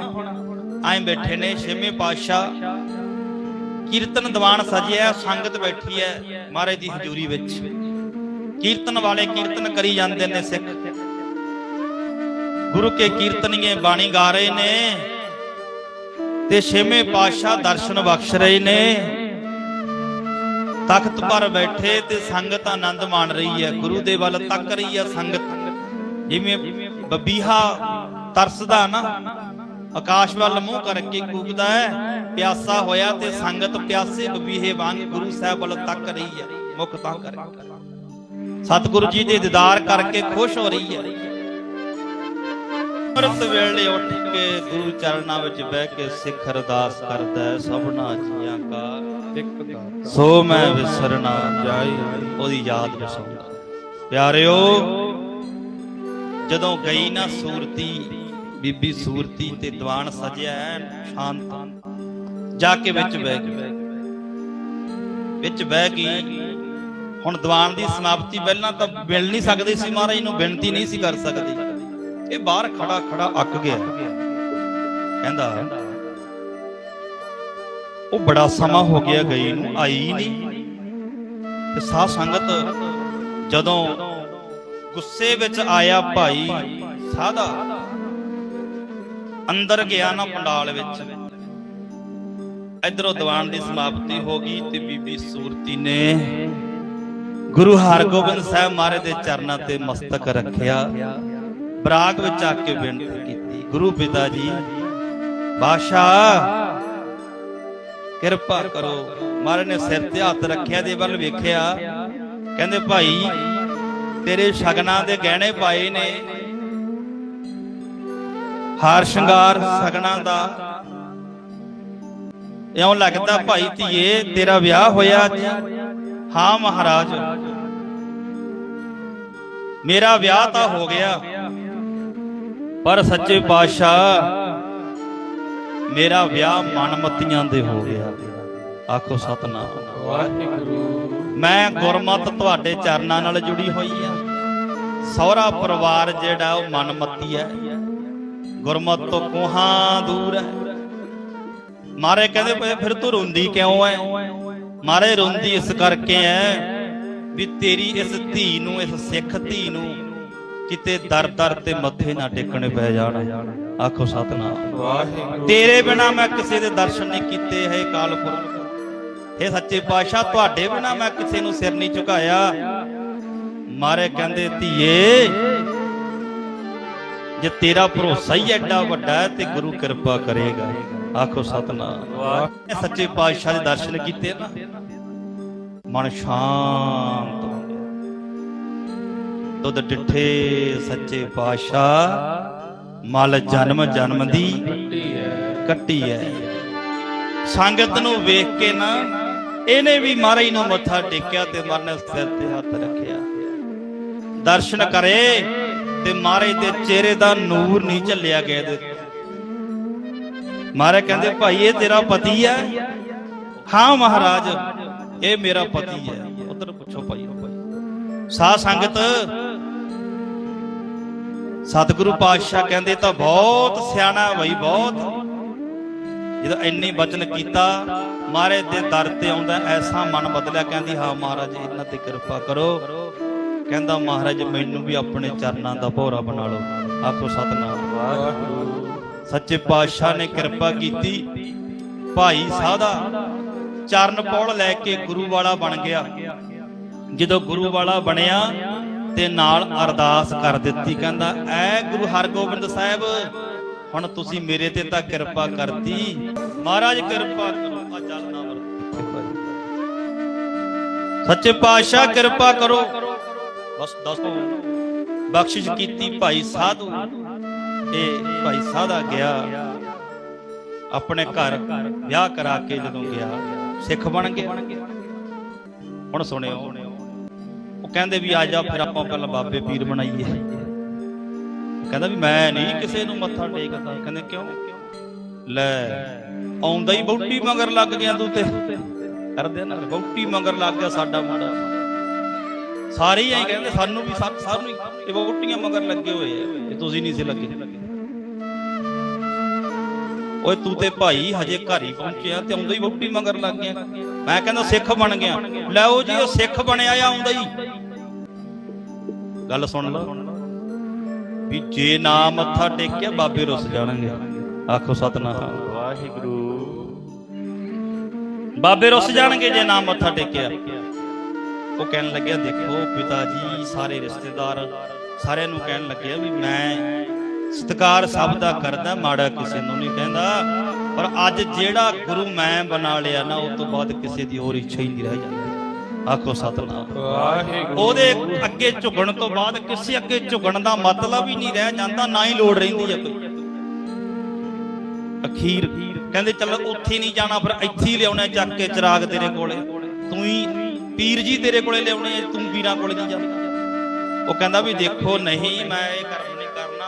ਐਂ ਬੈਠੇ ਨੇ, ਛੇਵੇਂ ਪਾਤਸ਼ਾਹ। ਕੀਰਤਨ ਦੀਵਾਨ ਸਜਿਆ ਸੰਗਤ ਬੈਠੀ ਹੈ ਮਹਾਰਾਜ ਦੀ ਹਜ਼ੂਰੀ ਵਿੱਚ। ਕੀਰਤਨ ਵਾਲੇ ਕੀਰਤਨ ਕਰੀ ਜਾਂਦੇ ਨੇ ਸਿੱਖ। ਗੁਰੂ ਕੇ ਕੀਰਤਨੀਏ ਬਾਣੀ ਗਾ ਰਹੇ ਨੇ। ਤੇ ਛੇਵੇਂ ਪਾਤਸ਼ਾਹ ਦਰਸ਼ਨ ਬਖਸ਼ ਰਹੇ ਨੇ। ਤਖਤ ਪਰ ਬੈਠੇ ਤੇ ਸੰਗਤ ਆਨੰਦ ਮਾਣ ਰਹੀ ਹੈ। ਗੁਰੂ ਦੇ ਵੱਲ ਤੱਕ ਰਹੀ ਹੈ ਸੰਗਤ। ਜਿਵੇਂ ਬਬੀਹਾ ਤਰਸਦਾ ਨਾ, ਆਕਾਸ਼ ਵੱਲ ਮੂੰਹ ਕਰਕੇ ਕੂਕਦਾ ਹੈ, ਪਿਆਸਾ ਹੋਇਆ ਤੇ ਸੰਗਤ ਪਿਆਸੇ ਬਬੀਹੇ ਵਾਂਗ ਗੁਰੂ ਸਾਹਿਬ ਵੱਲ ਤੱਕ ਰਹੀ ਹੈ। ਮੁਖ ਤਾਂ ਕਰਕੇ ਸਤਿਗੁਰੂ ਜੀ ਦੇ ਦੀਦਾਰ ਕਰਕੇ ਖੁਸ਼ ਹੋ ਰਹੀ ਹੈ। ਅੰਮ੍ਰਿਤ ਵੇਲੇ ਉੱਠ ਕੇ ਗੁਰੂ ਚਰਨਾਂ ਵਿੱਚ ਬਹਿ ਕੇ ਸਿੱਖ ਅਰਦਾਸ ਕਰਦਾ ਹੈ, ਸਭਨਾ ਜੀਆਂ ਕਾ। ਸੋ ਮੈਂ ਵਿਸਰਨਾ ਜਾਈ, ਉਹਦੀ ਯਾਦ ਵਸਾਉਂਦਾ ਪਿਆਰਿਓ, ਜਦੋਂ ਗਈ ਨਾ ਸੂਰਤੀ, ਬੀਬੀ ਸੂਰਤੀ ਤੇ ਦੀਵਾਨ ਸਜਿਆ ਐਨ ਸ਼ਾਂਤ, ਜਾ ਕੇ ਵਿੱਚ ਬਹਿ ਗਈ। ਵਿੱਚ ਬਹਿ ਗਈ। ਹੁਣ ਦੀਵਾਨ ਦੀ ਸਮਾਪਤੀ ਪਹਿਲਾਂ ਤਾਂ ਮਿਲ ਨਹੀਂ ਸਕਦੇ ਸੀ ਮਹਾਰਾਜ ਨੂੰ ਬੇਨਤੀ ਨਹੀਂ ਸੀ ਕਰ ਸਕਦੀ। ਇਹ ਬਾਹਰ ਖੜਾ ਖੜਾ ਅੱਕ ਗਿਆ। ਕਹਿੰਦਾ, ਉਹ ਬੜਾ ਸਮਾਂ ਹੋ ਗਿਆ ਗਈ ਨੂੰ, ਆਈ ਨਹੀਂ। ਤੇ ਸਾਧ ਸੰਗਤ ਜਦੋਂ ਗੁੱਸੇ ਵਿੱਚ ਆਇਆ ਭਾਈ ਸਾਦਾ ਅੰਦਰ ਗਿਆ ਨਾ ਪੰਡਾਲ ਵਿੱਚ। ਇਧਰੋਂ ਦੀਵਾਨ ਦੀ ਸਮਾਪਤੀ ਹੋ ਗਈ ਤੇ ਬੀਬੀ ਸੂਰਤੀ ਨੇ ਗੁਰੂ ਹਰਗੋਬਿੰਦ ਸਾਹਿਬ ਮਹਾਰਾਜ ਦੇ ਚਰਨਾਂ ਤੇ ਮਸਤਕ ਰੱਖਿਆ। ਬਰਾਗ ਵਿੱਚ ਆ ਕੇ ਬੇਨਤੀ ਕੀਤੀ। ਗੁਰੂ ਪਿਤਾ ਜੀ, ਬਾਦਸ਼ਾਹ, ਕਿਰਪਾ ਕਰੋ। ਮਹਾਰਾਜ ਨੇ ਸਿਰ ਤੇ ਹੱਥ ਰੱਖਿਆ, ਦੇ ਵੱਲ ਵੇਖਿਆ। ਕਹਿੰਦੇ, ਭਾਈ, ਤੇਰੇ ਸ਼ਗਨਾਂ ਦੇ ਗਹਿਣੇ ਪਾਏ ਨੇ। ਹਾਰ ਸ਼ਿੰਗਾਰ ਸ਼ਗਨਾਂ ਦਾ। ਇਉਂ ਲੱਗਦਾ, ਭਾਈ ਧੀਏ, ਤੇਰਾ ਵਿਆਹ ਹੋਇਆ ਅੱਜ। ਹਾਂ, ਮਹਾਰਾਜ। ਮੇਰਾ ਵਿਆਹ ਤਾਂ ਹੋ ਗਿਆ। ਪਰ ਸੱਚੇ ਪਾਤਸ਼ਾਹ, ਮੇਰਾ ਵਿਆਹ ਮਨਮਤੀਆਂ ਦੇ ਹੋ ਗਿਆ। ਆਖੋ ਸਤਨਾਮ। ਵਾਹਿਗੁਰੂ ਮੈਂ ਗੁਰਮਤ ਤੁਹਾਡੇ ਚਰਨਾਂ ਨਾਲ ਜੁੜੀ ਹੋਈ ਆ ਸਹੁਰਾ ਪਰਿਵਾਰ ਜਿਹੜਾ ਉਹ ਮਨਮਤੀ ਹੈ। ਗੁਰਮਤ ਤੋਂ ਕੋਹਾਂ ਦੂਰ ਹੈ। ਮਾਰੇ ਕਹਿੰਦੇ ਪਏ, ਫਿਰ ਤੂੰ ਰੋਂਦੀ ਕਿਉਂ ਐ? ਮਾਰੇ ਰੋਂਦੀ ਇਸ ਕਰਕੇ ਐ ਵੀ ਤੇਰੀ ਇਸ ਧੀ ਨੂੰ, ਇਸ ਸਿੱਖ ਧੀ ਨੂੰ ਕਿਤੇ ਦਰ ਦਰ ਤੇ ਮੱਥੇ ਨਾ ਟੇਕਣੇ ਪੈ ਜਾਣ। ਆਖੋ ਸਤਨਾਮ। ਵਾਹਿਗੁਰੂ। ਤੇਰੇ ਬਿਨਾ ਮੈਂ ਕਿਸੇ ਦੇ ਦਰਸ਼ਨ ਨਹੀਂ ਕੀਤੇ ਹੈ ਕਾਲਪੁਰਖ ਇਹ ਸੱਚੇ ਪਾਤਸ਼ਾਹ ਤੁਹਾਡੇ ਬਿਨਾ ਮੈਂ ਕਿਸੇ ਨੂੰ ਸਿਰ ਨਹੀਂ ਝੁਕਾਇਆ। ਮਾਰੇ ਕਹਿੰਦੇ ਧੀਏ ਜੇ ਤੇਰਾ ਭਰੋਸਾ ਹੀ ਐਡਾ ਵੱਡਾ ਹੈ ਤੇ ਗੁਰੂ ਕਿਰਪਾ ਕਰੇਗਾ। ਆਖੋ ਸਤਨਾਮ। ਸੱਚੇ ਪਾਤਸ਼ਾਹ ਦੇ ਦਰਸ਼ਨ ਕੀਤੇ ਨਾ। ਮਨ ਸ਼ਾਂਤ ਦੁੱਧ ਡਿੱਠੇ ਸੱਚੇ ਪਾਤਸ਼ਾਹ। ਮਲ ਜਨਮ ਜਨਮ ਦੀ ਕੱਟੀ ਹੈ ਸੰਗਤ ਨੂੰ ਵੇਖ ਕੇ ਨਾ, ਇਹਨੇ ਵੀ ਮਹਾਰਾਜ ਨੂੰ ਮੱਥਾ ਟੇਕਿਆ ਤੇ ਮਰਨ ਸਿਰ ਤੇ ਹੱਥ ਰੱਖਿਆ। ਦਰਸ਼ਨ ਕਰੇ ਤੇ ਮਹਾਰਾਜ ਦੇ ਚਿਹਰੇ ਦਾ ਨੂਰ ਨਹੀਂ ਝੱਲਿਆ ਗਿਆ ਇਹਦੇ ਮਹਾਰਾਜ ਕਹਿੰਦੇ, ਭਾਈ, ਇਹ ਤੇਰਾ ਪਤੀ ਹੈ ਹਾਂ ਮਹਾਰਾਜ, ਇਹ ਮੇਰਾ ਪਤੀ ਹੈ ਉਧਰ ਪੁੱਛੋ ਭਾਈ ਸਾਧ ਸੰਗਤ ਸਤਿਗੁਰੂ ਪਾਤਸ਼ਾਹ ਕਹਿੰਦੇ ਤਾਂ ਬਹੁਤ ਸਿਆਣਾ ਬਈ, ਬਹੁਤ। ਜਦੋਂ ਇੰਨੀ ਬਚਨ ਕੀਤਾ, ਮਹਾਰਾਜ ਦੇ ਦਰ ਤੇ ਆਉਂਦਾ, ਐਸਾ ਮਨ ਬਦਲਿਆ, ਕਹਿੰਦੀ, ਹਾਂ ਮਹਾਰਾਜ, ਇਹਨਾਂ ਤੇ ਕਿਰਪਾ ਕਰੋ। ਕਹਿੰਦਾ, ਮਹਾਰਾਜ, ਮੈਨੂੰ ਵੀ ਆਪਣੇ ਚਰਨਾਂ ਦਾ ਭੋਰਾ ਬਣਾ ਲਓ। ਆਖੋ, ਸਤਨਾਮ। ਵਾਹਿਗੁਰੂ ਸੱਚੇ ਪਾਤਸ਼ਾਹ ਨੇ ਕਿਰਪਾ ਕੀਤੀ। ਭਾਈ ਸਾਦਾ ਚਰਨ ਪੌੜ ਲੈ ਕੇ ਗੁਰੂ ਵਾਲਾ ਬਣ ਗਿਆ। ਜਦੋਂ ਗੁਰੂ ਵਾਲਾ ਬਣਿਆ ਤੇ ਨਾਲ ਅਰਦਾਸ ਕਰ ਦਿੱਤੀ। ਕਹਿੰਦਾ, ਐ ਗੁਰੂ ਹਰਗੋਬਿੰਦ ਸਾਹਿਬ, ਹੁਣ ਤੁਸੀਂ ਮੇਰੇ ਤੇ ਤਾਂ ਕਿਰਪਾ ਕਰਤੀ। ਮਹਾਰਾਜ, ਕਿਰਪਾ ਕਰੋ ਆ ਜਲ ਨਾ ਵਰਤੋ ਸੱਚੇ ਪਾਤਸ਼ਾਹ, ਕਿਰਪਾ ਕਰੋ। ਬਸ ਦੱਸੋ ਬਖਸ਼ਿਸ਼ ਕੀਤੀ ਭਾਈ ਸਾਧੂ। ਇਹ ਭਾਈ ਸਾਧਾ ਗਿਆ। ਆਪਣੇ ਘਰ ਵਿਆਹ ਕਰਾ ਕੇ ਜਦੋਂ ਗਿਆ, ਸਿੱਖ ਬਣ ਗਿਆ। ਹੁਣ ਸੁਣਿਓ। ਉਹ ਕਹਿੰਦੇ ਵੀ ਆ ਜਾ, ਫਿਰ ਆਪਾਂ ਪਹਿਲਾਂ ਬਾਬੇ ਪੀਰ ਬਣਾਈਏ। ਕਹਿੰਦਾ ਵੀ ਮੈਂ ਨਹੀਂ ਕਿਸੇ ਨੂੰ ਮੱਥਾ ਟੇਕਦਾ। ਕਹਿੰਦੇ ਕਿਉਂ? ਲੈ, ਆਉਂਦਾ ਹੀ ਬੌਟੀ ਮਗਰ ਲੱਗ ਗਿਆ ਤੂੰ ਤੇ। ਕਰਦੇ ਨਾ, ਬੌਟੀ ਮਗਰ ਲੱਗ ਗਿਆ ਸਾਡਾ ਮੁੰਡਾ। ਸਾਰੇ ਹੀ ਐਂ ਕਹਿੰਦੇ, ਸਾਨੂੰ ਵੀ ਸਭ ਹੀ ਇਹ ਬੌਟੀਆਂ ਮਗਰ ਲੱਗੇ ਹੋਏ ਆ ਇਹ ਤੁਸੀਂ ਨਹੀਂ ਸੀ ਲੱਗੇ। ਓਏ ਤੂੰ ਤੇ ਭਾਈ ਹਜੇ ਘਰ ਹੀ ਪਹੁੰਚਿਆ ਤੇ ਆਉਂਦਾ ਹੀ ਬੌਟੀ ਮਗਰ ਲੱਗ ਗਿਆ। ਮੈਂ ਕਹਿੰਦਾ ਸਿੱਖ ਬਣ ਗਿਆ। ਲੈਓ ਜੀ ਉਹ ਸਿੱਖ ਬਣਿਆ ਆ ਆਉਂਦਾ ਹੀ। ਗੱਲ ਸੁਣ ਲਓ ਵੀ ਜੇ ਨਾ ਮੱਥਾ ਟੇਕਿਆ ਬਾਬੇ ਰੁੱਸ ਜਾਣਗੇ। ਆਖੋ ਸਤਨਾਮ। ਵਾਹਿਗੁਰੂ। ਬਾਬੇ ਰੁੱਸ ਜਾਣਗੇ ਜੇ ਨਾ ਮੱਥਾ ਟੇਕਿਆ। ਉਹ ਕਹਿਣ ਲੱਗਿਆ ਦੇਖੋ ਪਿਤਾ ਜੀ ਸਾਰੇ ਰਿਸ਼ਤੇਦਾਰ ਸਾਰਿਆਂ ਨੂੰ ਕਹਿਣ ਲੱਗਿਆ ਵੀ ਮੈਂ ਸਤਿਕਾਰ ਸਭ ਦਾ ਕਰਦਾ ਮਾੜਾ ਕਿਸੇ ਨੂੰ ਨਹੀਂ ਕਹਿੰਦਾ। ਪਰ ਅੱਜ ਜਿਹੜਾ ਗੁਰੂ ਮੈਂ ਬਣਾ ਲਿਆ ਨਾ ਉਹ ਤੋਂ ਬਾਅਦ ਕਿਸੇ ਦੀ ਹੋਰ ਇੱਛਾ ਹੀ ਨਹੀਂ ਰਹਿ ਜਾਂਦੀ। ਆਖੋ ਸਤਨਾਮ। ਵਾਹਿਗੁਰੂ। ਉਹਦੇ ਅੱਗੇ ਝੁਕਣ ਤੋਂ ਬਾਅਦ ਕਿਸੇ ਅੱਗੇ ਝੁਕਣ ਦਾ ਮਤਲਬ ਹੀ ਨਹੀਂ ਰਹਿ ਜਾਂਦਾ ਨਾ ਹੀ ਲੋੜ ਰਹਿੰਦੀ ਹੈ ਕੋਈ। ਅਖੀਰ ਕਹਿੰਦੇ ਚੱਲ ਉੱਥੇ ਨਹੀਂ ਜਾਣਾ ਫਿਰ ਇੱਥੇ ਹੀ ਲਿਆਉਣਾ ਚੱਕ ਕੇ ਚਿਰਾਗ ਤੇਰੇ ਕੋਲੇ। ਤੂੰ ਹੀ ਪੀਰ ਜੀ ਤੇਰੇ ਕੋਲੇ ਲਿਆਉਣੇ ਤੂੰ ਪੀਰਾਂ ਕੋਲੇ ਨਹੀਂ ਜਾਂਦਾ ਉਹ ਕਹਿੰਦਾ ਵੀ ਦੇਖੋ ਨਹੀਂ ਮੈਂ ਇਹ ਕਰਨਾ।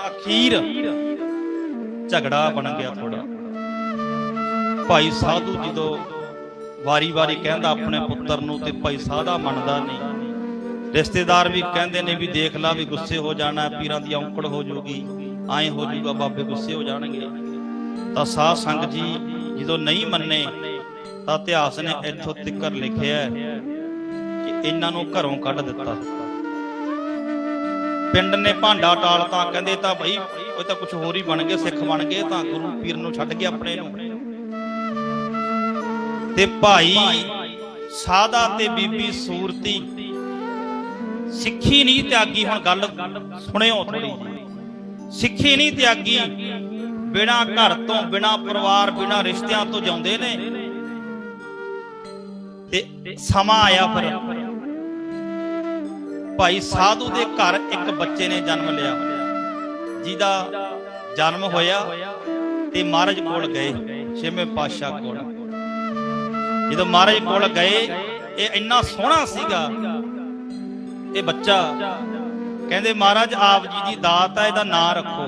ਅਖੀਰ ਝਗੜਾ ਬਣ ਗਿਆ ਥੋੜਾ ਭਾਈ ਸਾਧੂ ਜਦੋਂ ਵਾਰੀ-ਵਾਰੀ ਕਹਿੰਦਾ ਆਪਣੇ ਪੁੱਤਰ ਨੂੰ ਤੇ ਭਾਈ ਸਾਧਾ ਮੰਨਦਾ ਨਹੀਂ। ਰਿਸ਼ਤੇਦਾਰ ਵੀ ਕਹਿੰਦੇ ਨੇ ਵੀ ਦੇਖ ਲਾ ਵੀ ਗੁੱਸੇ ਹੋ ਜਾਣਾ, ਪੀਰਾਂ ਦੀ ਔਂਕੜ ਹੋ ਜਾਊਗੀ ਐਂ ਹੋ ਜਾਊਗਾ ਬਾਬੇ ਗੁੱਸੇ ਹੋ ਜਾਣਗੇ। ਤਾਂ ਸਾਧ ਸੰਗ ਜੀ ਜਦੋਂ ਨਹੀਂ ਮੰਨੇ, ਤਾਂ ਇਤਿਹਾਸ ਨੇ ਇੱਥੋਂ ਤਿੱਕਰ ਲਿਖਿਆ ਕਿ ਇਹਨਾਂ ਨੂੰ ਘਰੋਂ ਕੱਢ ਦਿੱਤਾ। ਪਿੰਡ ਨੇ ਭਾਂਡਾ ਟਾਲਤਾ ਕਹਿੰਦੇ ਤਾਂ ਭਾਈ ਉਹ ਤਾਂ ਕੁਝ ਹੋਰ ਹੀ ਬਣ ਗਏ, ਸਿੱਖ ਬਣ ਗਏ, ਤਾਂ ਗੁਰੂ ਪੀਰ ਨੂੰ ਛੱਡ ਕੇ ਆਪਣੇ ਨੂੰ। ਤੇ ਭਾਈ ਸਾਦਾ ਤੇ ਬੀਬੀ ਸੂਰਤੀ, ਸਿੱਖੀ ਨਹੀਂ ਤਿਆਗੀ, ਹੁਣ ਗੱਲ ਸੁਣਿਓ ਥੋੜੀ ਸਿੱਖੀ ਨਹੀਂ ਤਿਆਗੀ, ਬਿਨਾ ਘਰ ਤੋਂ, ਬਿਨਾ ਪਰਿਵਾਰ, ਬਿਨਾ ਰਿਸ਼ਤਿਆਂ ਤੋਂ ਜਾਂਦੇ ਨੇ। ਤੇ ਸਮਾਂ ਆਇਆ ਫਿਰ। ਭਾਈ ਸਾਧੂ ਦੇ ਘਰ ਇੱਕ ਬੱਚੇ ਨੇ ਜਨਮ ਲਿਆ। ਜਿਹਦਾ ਜਨਮ ਹੋਇਆ ਤੇ ਮਹਾਰਾਜ ਕੋਲ ਗਏ ਛੇਵੇਂ ਪਾਤਸ਼ਾਹ ਕੋਲ। ਜਦੋਂ ਮਹਾਰਾਜ ਕੋਲ ਗਏ ਇਹ ਇੰਨਾ ਸੋਹਣਾ ਸੀਗਾ ਇਹ ਬੱਚਾ ਕਹਿੰਦੇ ਮਹਾਰਾਜ ਆਪ ਜੀ ਦੀ ਦਾਤ ਹੈ ਇਹਦਾ ਨਾਂ ਰੱਖੋ।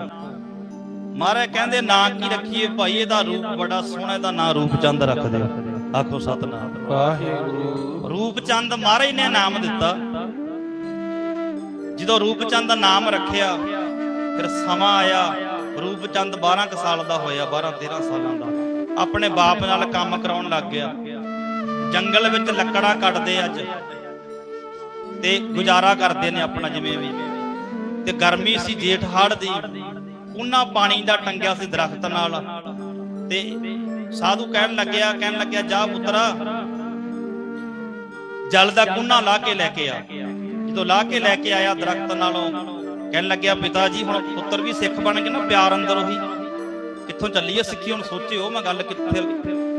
ਮਹਾਰਾਜ ਕਹਿੰਦੇ ਨਾਂ ਕੀ ਰੱਖੀਏ ਭਾਈ? ਇਹਦਾ ਰੂਪ ਬੜਾ ਸੋਹਣਾ ਇਹਦਾ ਨਾਂ ਰੂਪਚੰਦ ਰੱਖ ਦਿਓ ਆਖੋ ਸਤਨਾਮ। ਵਾਹਿਗੁਰੂ। ਰੂਪਚੰਦ ਮਹਾਰਾਜ ਨੇ ਨਾਮ ਦਿੱਤਾ। ਜਦੋਂ ਰੂਪਚੰਦ ਦਾ ਨਾਮ ਰੱਖਿਆ, ਫਿਰ ਸਮਾਂ ਆਇਆ। ਰੂਪਚੰਦ 12 ਕੁ ਸਾਲ ਦਾ ਹੋਇਆ 12 13 ਸਾਲਾਂ ਦਾ। ਆਪਣੇ ਬਾਪ ਨਾਲ ਕੰਮ ਕਰਾਉਣ ਲੱਗ ਗਿਆ। ਜੰਗਲ ਵਿੱਚ ਲੱਕੜਾਂ ਕੱਟਦੇ ਅੱਜ। ਤੇ ਗੁਜ਼ਾਰਾ ਕਰਦੇ ਨੇ ਆਪਣਾ ਜਿਵੇਂ ਵੀ। ਤੇ ਗਰਮੀ ਸੀ ਜੇਠ ਹਾੜ ਦੀ। ਉਹਨਾਂ ਪਾਣੀ ਦਾ ਟੰਗਿਆ ਸੀ ਦਰਖਤ ਨਾਲ। ਤੇ ਸਾਧੂ ਕਹਿਣ ਲੱਗਿਆ ਕਹਿਣ ਲੱਗਿਆ, ਜਾ ਪੁੱਤਰਾ, ਜਲ ਦਾ ਕੁੰਨਾ ਲਾ ਕੇ ਲੈ ਕੇ ਆ। ਜਦੋਂ ਲਾ ਕੇ ਲੈ ਕੇ ਆਇਆ ਦਰਖਤ ਨਾਲੋਂ। ਕਹਿਣ ਲੱਗਿਆ, ਪਿਤਾ ਜੀ, ਹੁਣ ਪੁੱਤਰ ਵੀ ਸਿੱਖ ਬਣ ਗਏ ਨਾ, ਪਿਆਰ ਅੰਦਰ ਉਹੀ। ਕਿੱਥੋਂ ਚੱਲੀ ਐ ਸਿੱਖੀ? ਹੁਣ ਸੋਚਿਓ, ਮੈਂ ਗੱਲ ਕਿੱਥੇ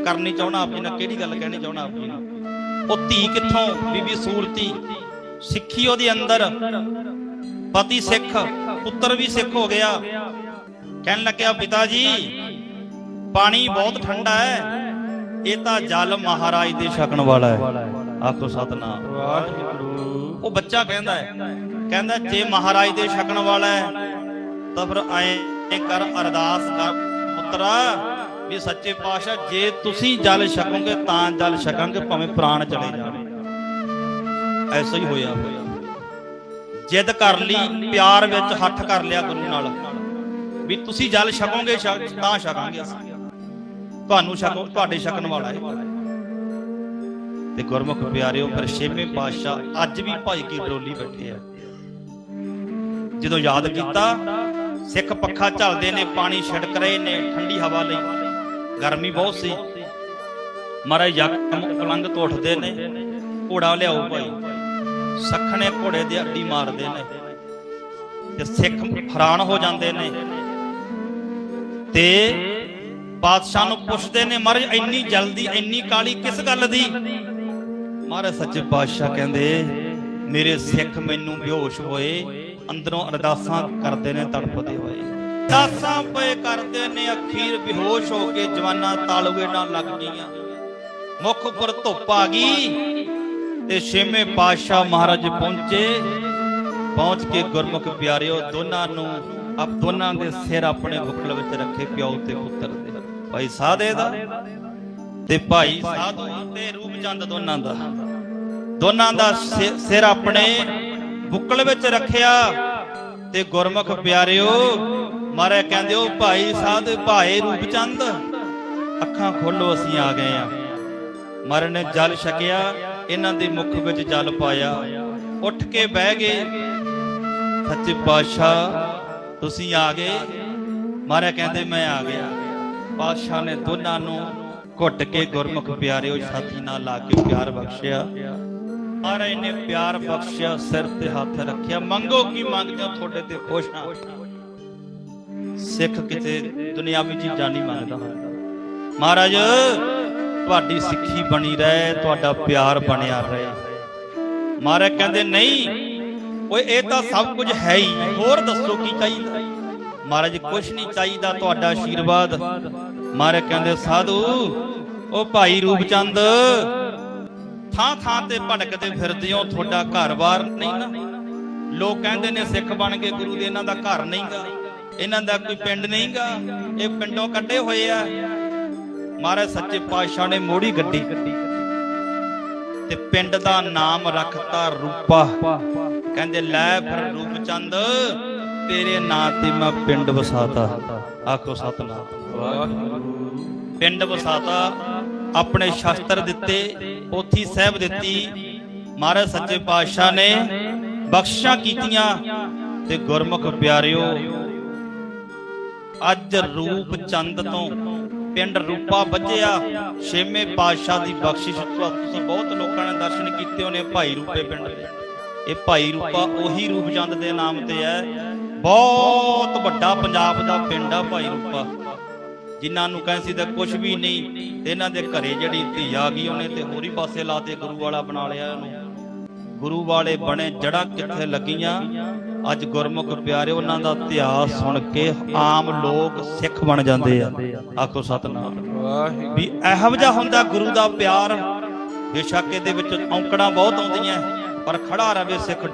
ਕਰਨੀ ਚਾਹਣਾ ਆਪ ਜੀ ਨਾਲ, ਕਿਹੜੀ ਗੱਲ ਕਹਿਣੀ ਚਾਹਣਾ ਆਪ ਜੀ ਨਾਲ? ਉਹ ਧੀ ਕਿੱਥੋਂ? ਬੀਬੀ ਸੂਰਤੀ। ਸਿੱਖੀ ਉਹਦੇ ਅੰਦਰ। ਪਤੀ ਸਿੱਖ, ਪੁੱਤਰ ਵੀ ਸਿੱਖ ਹੋ ਗਿਆ। ਕਹਿਣ ਲੱਗਿਆ, ਪਿਤਾ ਜੀ, ਪਾਣੀ ਬਹੁਤ ਠੰਡਾ ਹੈ। ਇਹ ਤਾਂ ਜਲ ਮਹਾਰਾਜ ਦੇ ਛਕਣ ਵਾਲਾ ਹੈ। ਆਖੋ ਸਤਨਾਮ। ਵਾਹਿਗੁਰੂ। ਉਹ ਬੱਚਾ ਕਹਿੰਦਾ ਹੈ। ਕਹਿੰਦਾ, ਜੇ ਮਹਾਰਾਜ ਦੇ ਛਕਣ ਵਾਲਾ ਹੈ, ਤਾਂ ਫਿਰ ਐਂ ਕਰ ਅਰਦਾਸ ਕਰ ਪੁੱਤਰਾ, ਵੀ ਸੱਚੇ ਪਾਤਸ਼ਾਹ, ਜੇ ਤੁਸੀਂ ਜਲ ਛਕੋਗੇ, ਤਾਂ ਜਲ ਛਕਾਂਗੇ, ਭਾਵੇਂ ਪ੍ਰਾਣ ਚਲੇ ਜਾਣ। ਐਸਾ ਹੀ ਹੋਇਆ। ਜਿੱਦ ਕਰ ਲਈ, ਪਿਆਰ ਵਿੱਚ ਹੱਥ ਕਰ ਲਿਆ ਗੁਰੂ ਨਾਲ। ਵੀ ਤੁਸੀਂ ਜਲ ਛਕੋਗੇ, ਛਕ- ਤਾਂ ਛਕਾਂਗੇ ਤੁਹਾਨੂੰ ਛਕੋ ਤੁਹਾਡੇ ਛਕਣ ਵਾਲਾ ਹੈ। ਤੇ ਗੁਰਮੁਖ ਪਿਆਰਿਓ, ਫਿਰ ਛੇਵੇਂ ਪਾਤਸ਼ਾਹ ਅੱਜ ਵੀ ਭਾਈ ਕੀ ਡੋਲੀ ਬੈਠੇ ਆ। ਜਦੋਂ ਯਾਦ ਕੀਤਾ, ਸਿੱਖ ਪੱਖਾ ਝਲਦੇ ਨੇ, ਪਾਣੀ ਛਿੜਕ ਰਹੇ ਨੇ, ਠੰਡੀ ਹਵਾ ਲਈ। ਗਰਮੀ ਬਹੁਤ ਸੀ। ਮਹਾਰਾਜ ਯਕਮ ਪਲੰਗ ਤੋਂ ਨੇ। ਘੋੜਾ ਲਿਆਓ ਭਾਈ। ਸਖਣੇ ਘੋੜੇ ਦੀ ਅੱਡੀ ਮਾਰਦੇ ਨੇ। ਤੇ ਸਿੱਖ ਹੈਰਾਨ ਹੋ ਜਾਂਦੇ ਨੇ। ਤੇ ਬਾਦਸ਼ਾਹ ਨੂੰ ਪੁੱਛਦੇ ਨੇ, ਮਹਾਰਾਜ, ਇੰਨੀ ਜਲਦੀ, ਇੰਨੀ ਕਾਲੀ ਕਿਸ ਗੱਲ ਦੀ? ਮਹਾਰਾਜ ਸੱਚੇ ਪਾਤਸ਼ਾਹ ਕਹਿੰਦੇ, ਮੇਰੇ ਸਿੱਖ ਮੈਨੂੰ ਬੇਹੋਸ਼ ਹੋਏ, ਅੰਦਰੋਂ ਅਰਦਾਸਾਂ ਕਰਦੇ ਨੇ ਤੜਪਦੇ ਹੋਏ। ਅਰਦਾਸਾਂ ਪਏ ਕਰਦੇ ਨੇ, ਅਖੀਰ ਬੇਹੋਸ਼ ਹੋ ਕੇ ਜਵਾਨਾਂ ਤਾਲੂਏ ਨਾਲ ਲੱਗ ਗਈਆਂ। ਮੁੱਖ ਉੱਪਰ ਧੁੱਪ ਆ ਗਈ ਤੇ ਛੇਵੇਂ ਪਾਤਸ਼ਾਹ ਮਹਾਰਾਜ ਪਹੁੰਚੇ। ਪਹੁੰਚ ਕੇ ਗੁਰਮੁਖ ਪਿਆਰਿਓ, ਦੋਨਾਂ ਨੂੰ ਆਪ ਦੋਨਾਂ ਦੇ ਸਿਰ ਆਪਣੇ ਬੁੱਕਲ ਵਿੱਚ ਰੱਖੇ, ਪਿਓ ਤੇ ਪੁੱਤਰ ਦੇ। ਭਾਈ ਸਾਧੇ ਦਾ ਤੇ ਭਾਈ ਸਾਧੂ ਤੇ ਰੂਪਚੰਦ ਦੋਨਾਂ ਦਾ। ਦੋਨਾਂ ਦਾ ਸਿ- ਸਿਰ ਆਪਣੇ ਬੁੱਕਲ ਵਿੱਚ ਰੱਖਿਆ ਤੇ ਗੁਰਮੁਖ ਪਿਆਰਿਓ, ਮਾਰੇ ਕਹਿੰਦੇ ਉਹ ਭਾਈ ਸਾਧ ਭਾਏ ਰੂਪਚੰਦ ਅੱਖਾਂ ਖੋਲੋ ਅਸੀਂ ਆ ਗਏ ਆ ਮਰਨ ਨੇ ਜਲ ਛਕਿਆ, ਇਹਨਾਂ ਦੇ ਮੁਖ ਵਿੱਚ ਜਲ ਪਾਇਆ। ਉੱਠ ਕੇ ਬਹਿ ਗਏ, ਸੱਚੇ ਪਾਤਸ਼ਾਹ, ਤੁਸੀਂ ਆ ਗਏ। ਮਾਰੇ ਕਹਿੰਦੇ ਮੈਂ ਆ ਗਿਆ। ਪਾਤਸ਼ਾਹ ਨੇ ਦੋਨਾਂ ਨੂੰ ਘੁੱਟ ਕੇ ਗੁਰਮੁਖ ਪਿਆਰਿਓ ਛਾਤੀ ਨਾਲ ਲਾ ਕੇ ਪਿਆਰ ਬਖਸ਼ਿਆ। ਮਹਾਰਾਜ ਨੇ ਪਿਆਰ ਬਖਸ਼ਿਆ, ਸਿਰ ਤੇ ਹੱਥ ਰੱਖਿਆ। ਮੰਗੋ ਕੀ ਮੰਗਦੇ ਹੋ? ਤੁਹਾਡੇ ਤੇ ਖੁਸ਼ ਹਾਂ। ਸਿੱਖ ਕਿਤੇ ਦੁਨਿਆਵੀ ਚੀਜ਼ਾਂ ਨਹੀਂ ਮੰਗਦਾ ਮਹਾਰਾਜ, ਤੁਹਾਡੀ ਸਿੱਖੀ ਬਣੀ ਰਹੇ, ਤੁਹਾਡਾ ਪਿਆਰ ਬਣਿਆ ਰਹੇ। ਮਹਾਰਾਜ ਕਹਿੰਦੇ, ਨਹੀਂ, ਓਏ, ਇਹ ਤਾਂ ਸਭ ਕੁਝ ਹੈ ਹੀ। ਹੋਰ ਦੱਸੋ ਕੀ ਚਾਹੀਦਾ? ਮਹਾਰਾਜ ਕੁਝ ਨਹੀਂ ਚਾਹੀਦਾ। ਤੁਹਾਡਾ ਆਸ਼ੀਰਵਾਦ ਮਹਾਰਾਜ ਕਹਿੰਦੇ, ਸਾਧੂ, ਉਹ ਭਾਈ ਰੂਪਚੰਦ, ਥਾਂ ਥਾਂ ਤੇ ਭਟਕਦੇ ਫਿਰਦੇ ਹੋ, ਤੁਹਾਡਾ ਘਰ-ਬਾਰ ਨਹੀਂ ਨਾ? ਲੋਕ ਕਹਿੰਦੇ ਨੇ, ਸਿੱਖ ਬਣ ਕੇ ਗੁਰੂ ਦੇ ਇਹਨਾਂ ਦਾ ਘਰ ਨਹੀਂਗਾ ਇਹਨਾਂ ਦਾ ਕੋਈ ਪਿੰਡ ਨਹੀਂਗਾ ਇਹ ਪਿੰਡੋਂ ਕੱਢੇ ਹੋਏ ਆ। ਮਹਾਰਾਜ ਸੱਚੇ ਪਾਤਸ਼ਾਹ ਨੇ ਮੋੜੀ ਗੱਡੀ ਤੇ ਪਿੰਡ ਦਾ ਨਾਮ ਰੱਖਤਾ ਰੂਪਾ। ਕਹਿੰਦੇ, ਲੈ ਫਿਰ ਰੂਪਚੰਦ ਤੇਰੇ ਨਾਂ ਤੇ ਮੈਂ ਪਿੰਡ ਵਸਾਤਾ। ਆਖੋ ਸਤਨਾਮ। ਵਾਹਿਗੁਰੂ ਪਿੰਡ ਵਸਾਤਾ, ਆਪਣੇ ਸ਼ਸਤਰ ਦਿੱਤੇ, ਪੋਥੀ ਸਾਹਿਬ ਦਿੱਤੀ। ਮਹਾਰਾਜ ਸੱਚੇ ਪਾਤਸ਼ਾਹ ਨੇ ਬਖਸ਼ਾਂ ਕੀਤੀਆਂ ਤੇ ਗੁਰਮੁਖ ਪਿਆਰਿਓ, ਅੱਜ ਰੂਪ ਚੰਦ ਤੋਂ ਪਿੰਡ ਰੂਪਾ ਵੱਜਿਆ। ਛੇਵੇਂ ਪਾਤਸ਼ਾਹ ਦੀ ਬਖਸ਼ਿਸ਼ ਤੋਂ ਤੁਸੀਂ ਬਹੁਤ ਲੋਕਾਂ ਨੇ ਦਰਸ਼ਨ ਕੀਤੇ ਹੋਣੇ ਭਾਈ ਰੂਪੇ ਪਿੰਡ ਦੇ। ਇਹ ਭਾਈ ਰੂਪਾ ਉਹੀ ਰੂਪ ਚੰਦ ਦੇ ਨਾਮ ਤੇ ਹੈ। ਬਹੁਤ ਵੱਡਾ ਪੰਜਾਬ ਦਾ ਪਿੰਡ ਆ ਭਾਈ ਰੂਪਾ। ਜਿਨ੍ਹਾਂ ਨੂੰ ਕਹਿੰਦੇ ਸੀ ਤਾਂ ਕੁਝ ਵੀ ਨਹੀਂ, ਤੇ ਇਹਨਾਂ ਦੇ ਘਰੇ ਜਿਹੜੀ ਧੀ ਆ ਗਈ, ਉਹਨੇ ਤੇ ਹੋਰੀ ਪਾਸੇ ਲਾਤੇ ਗੁਰੂ ਵਾਲਾ ਬਣਾ ਲਿਆ ਇਹਨੂੰ ਗੁਰੂ ਵਾਲੇ ਬਣੇ ਜੜਾਂ ਕਿੱਥੇ ਲੱਗੀਆਂ? ਅੱਜ ਗੁਰਮੁਖ ਪਿਆਰੇ, ਉਹਨਾਂ ਦਾ ਇਤਿਹਾਸ ਸੁਣ ਕੇ ਆਮ ਲੋਕ ਸਿੱਖ ਬਣ ਜਾਂਦੇ ਆ। ਆਖੋ ਸਤਨਾਮ। ਵਾਹਿਗੁਰੂ ਵੀ ਇਹੋ ਜਿਹਾ ਹੁੰਦਾ ਗੁਰੂ ਦਾ ਪਿਆਰ। ਬੇਸ਼ੱਕ ਇਹਦੇ ਵਿੱਚ ਔਂਕੜਾਂ ਬਹੁਤ ਆਉਂਦੀਆਂ, ਪਰ ਖੜਾ ਰਵੇ ਸਿੱਖ।